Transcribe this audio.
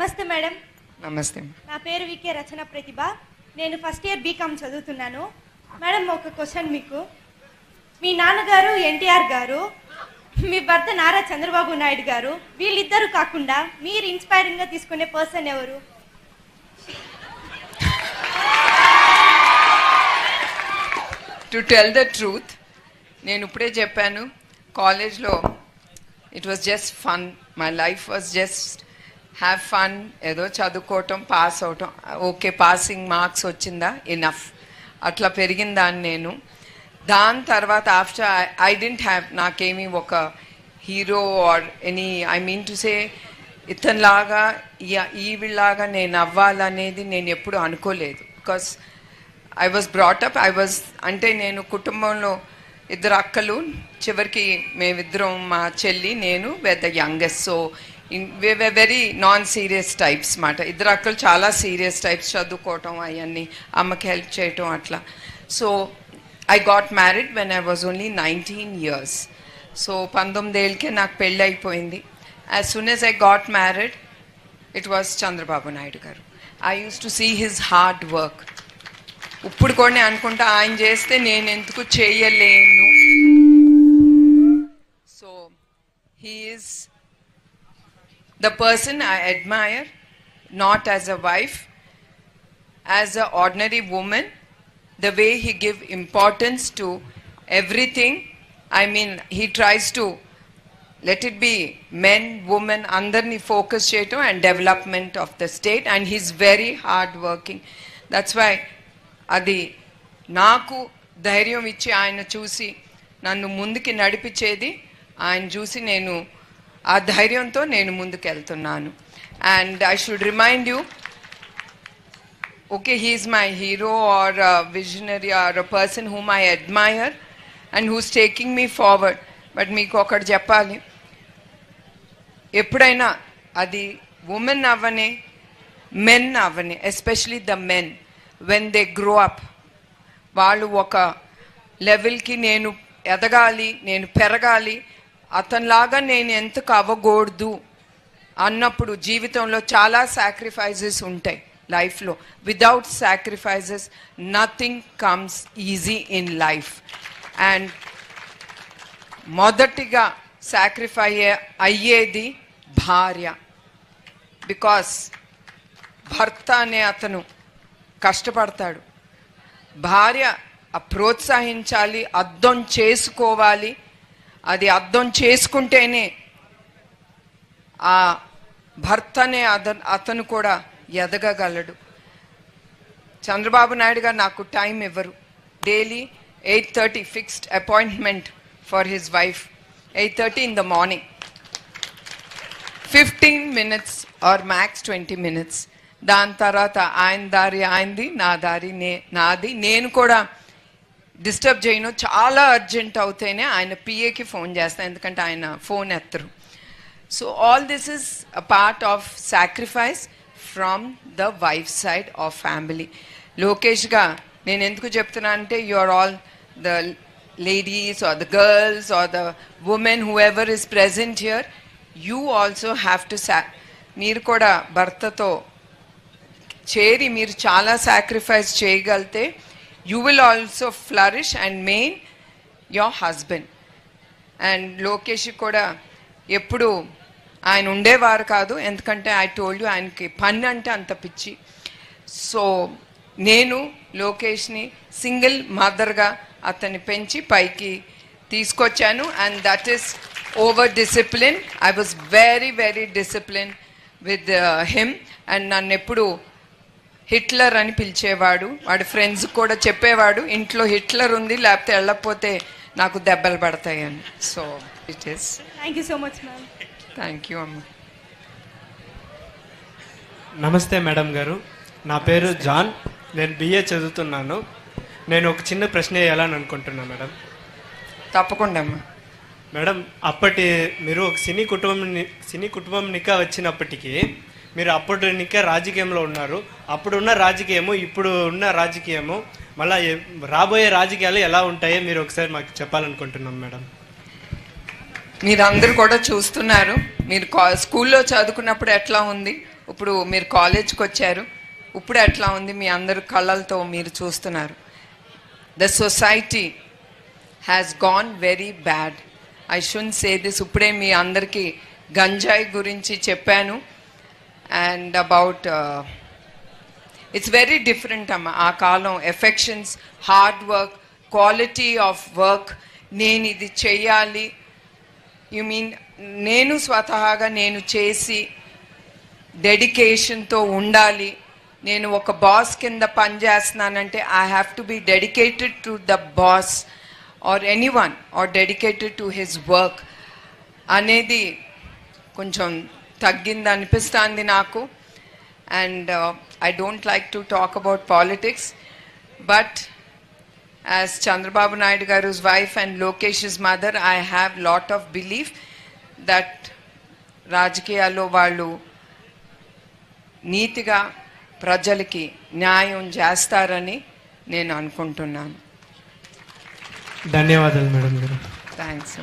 నమస్తే మేడం. నమస్తే. నా పేరు వికే రచన ప్రతిభ. నేను ఫస్ట్ ఇయర్ బీకామ్ చదువుతున్నాను. మేడం ఒక క్వశ్చన్ మీకు. మీ నాన్నగారు ఎన్టీఆర్ గారు మీ భర్త నారా చంద్రబాబు నాయుడు గారు వీళ్ళిద్దరూ కాకుండా మీరు ఇన్స్పైరింగ్గా తీసుకునే పర్సన్ ఎవరు? టు టెల్ ద ట్రూత్ నేను ఇప్పుడే చెప్పాను కాలేజ్లో it was just fun my life was just have fun ఏదో చదువుకోవటం పాస్ అవటం. ఓకే పాసింగ్ మార్క్స్ వచ్చిందా? ఇనఫ్ అట్లా పెరిగిన దాన్ని నేను. దాని తర్వాత ఆఫ్టర్ ఐ డెంట్ హ్యావ్ నాకేమీ ఒక hero or any I mean to say ఇతనిలాగా ఈ- ఈవిలాగా నేను అవ్వాలనేది నేను ఎప్పుడు అనుకోలేదు. Because I was brought up I was అంటే నేను కుటుంబంలో ఇద్దరు అక్కలు చివరికి మేమిద్దరం మా చెల్లి నేను పెద్ద youngest so very non serious types మాట. ఇద్దరు అక్కలు చాలా సీరియస్ టైప్స్ చదువుకోవటం అవన్నీ అమ్మకి హెల్ప్ చేయటం అట్లా. So I got married when I was only nineteen years so పంతొమ్మిదేళ్ళకే నాకు పెళ్ళి అయిపోయింది. As soon as I got married it was Chandrababu Naidu garu. I use to see his hard work ఇప్పుడు కూడా నేను అనుకుంటా ఆయన చేస్తే నేను ఎందుకు చేయలేను? So he's the person I admire not as a wife as a ordinary women the way he give importance to everything I mean he tries to let it be men women అందరినీ focus చేయటం and development of the state and he's very hard working that's why అది నాకు ధైర్యం ఇచ్చి ఆయన చూసి నన్ను ముందుకి నడిపించేది ఆయన చూసి నేను ఆ ధైర్యంతో నేను ముందుకెళ్తున్నాను and I should remind you okay, he's my hero or a visionary or a person whom I admire and who's taking me forward. But మీకు ఒకటి చెప్పాలి ఎప్పుడైనా అది ఉమెన్ అవ్వని మెన్ అవ్వని especially the men when they grow up వాళ్ళు ఒక లెవెల్కి నేను ఎదగాలి నేను పెరగాలి అతనిలాగా నేను ఎందుకు అవ్వకూడదు అన్నప్పుడు జీవితంలో చాలా సాక్రిఫైజెస్ ఉంటాయి లైఫ్లో. Without sacrifices nothing comes easy in life and మొదటిగా సాక్రిఫై అయ్యేది భార్య. బికాస్ భర్త అనే అతను కష్టపడతాడు. భార్య ప్రోత్సహించాలి అర్థం చేసుకోవాలి అది అర్థం చేసుకుంటేనే ఆ భర్తనే అత అతను కూడా ఎదగగలడు. చంద్రబాబు నాయుడు గారు నాకు టైం ఇవ్వరు. Daily eight thirty fixed appointment for his wife. Eight thirty in the morning. Fifteen minutes or max twenty minutes. దాని తర్వాత ఆయన దారి ఆయనది నా దారి నే నాది. నేను కూడా డిస్టర్బ్ చేయను చాలా అర్జెంట్ అవుతేనే ఆయన పిఏకి ఫోన్ చేస్తాను ఎందుకంటే ఆయన phone ఎత్తరు. So all this is a part of sacrifice from the wife side of family లోకేష్గా నేను ఎందుకు చెప్తున్నా అంటే you are all the ladies or the girls or the women whoever is present here you also have to saw మీరు కూడా భర్తతో చేరి మీరు చాలా sacrifice చేయగలితే you will also flourish and main your husband and Lokesh కూడా ఎప్పుడు ఆయన ఉండేవారు కాదు ఎందుకంటే ఐ టోల్డ్ ఆయనకి పని అంటే అంత పిచ్చి సో నేను లోకేష్ని సింగిల్ మదర్గా అతన్ని పెంచి పైకి తీసుకొచ్చాను and that is over discipline I was very very discipline with him and నన్ను ఎప్పుడు హిట్లర్ అని పిలిచేవాడు వాడి ఫ్రెండ్స్ కూడా చెప్పేవాడు ఇంట్లో హిట్లర్ ఉంది లేకపోతే వెళ్ళకపోతే నాకు దెబ్బలు పడతాయని. So it is thank you so much ma'am thank you అమ్మ. నమస్తే మేడం గారు. నా పేరు జాన్. నేను బిఏ చదువుతున్నాను. నేను ఒక చిన్న ప్రశ్న వేయాలని అనుకుంటున్నా మేడం. తప్పకుండా అమ్మ. మేడం అప్పటి మీరు ఒక సినీ కుటుంబం సినీ కుటుంబం నికా వచ్చినప్పటికీ మీరు అప్పుడు నికా రాజకీయంలో ఉన్నారు. అప్పుడు ఉన్న రాజకీయము ఇప్పుడు ఉన్న రాజకీయము మళ్ళీ రాబోయే రాజకీయాలు ఎలా ఉంటాయో మీరు ఒకసారి మాకు చెప్పాలనుకుంటున్నాం మేడం. మీరు అందరు కూడా చూస్తున్నారు. మీరు కా- స్కూల్లో చదువుకున్నప్పుడు ఎట్లా ఉంది? ఇప్పుడు మీరు కాలేజ్కి వచ్చారు. ఇప్పుడు ఎట్లా ఉంది? మీ అందరు కళ్ళతో మీరు చూస్తున్నారు. The society has gone very bad I should say this ఇప్పుడే మీ అందరికీ గంజాయి గురించి చెప్పాను. And about it's very different అమ్మ ఆ కాలం. Affections hard work quality of work నేను ఇది చెయ్యాలి యు మీన్ నేను స్వతహాగా నేను చేసి డెడికేషన్తో ఉండాలి. నేను ఒక బాస్ కింద పనిచేస్తున్నానంటే I have to be dedicated to the boss or any one or dedicated to his work అనేది కొంచెం తగ్గింది అనిపిస్తుంది నాకు and I don't like to talk about politics but as Chandrababu Naidu గారు's wife and Lokesh's mother, I have lot of belief that రాజకీయాల్లో వాళ్ళు నీతిగా ప్రజలకి న్యాయం చేస్తారని నేను అనుకుంటున్నాను. ధన్యవాదాలు మేడం గారు. థ్యాంక్స్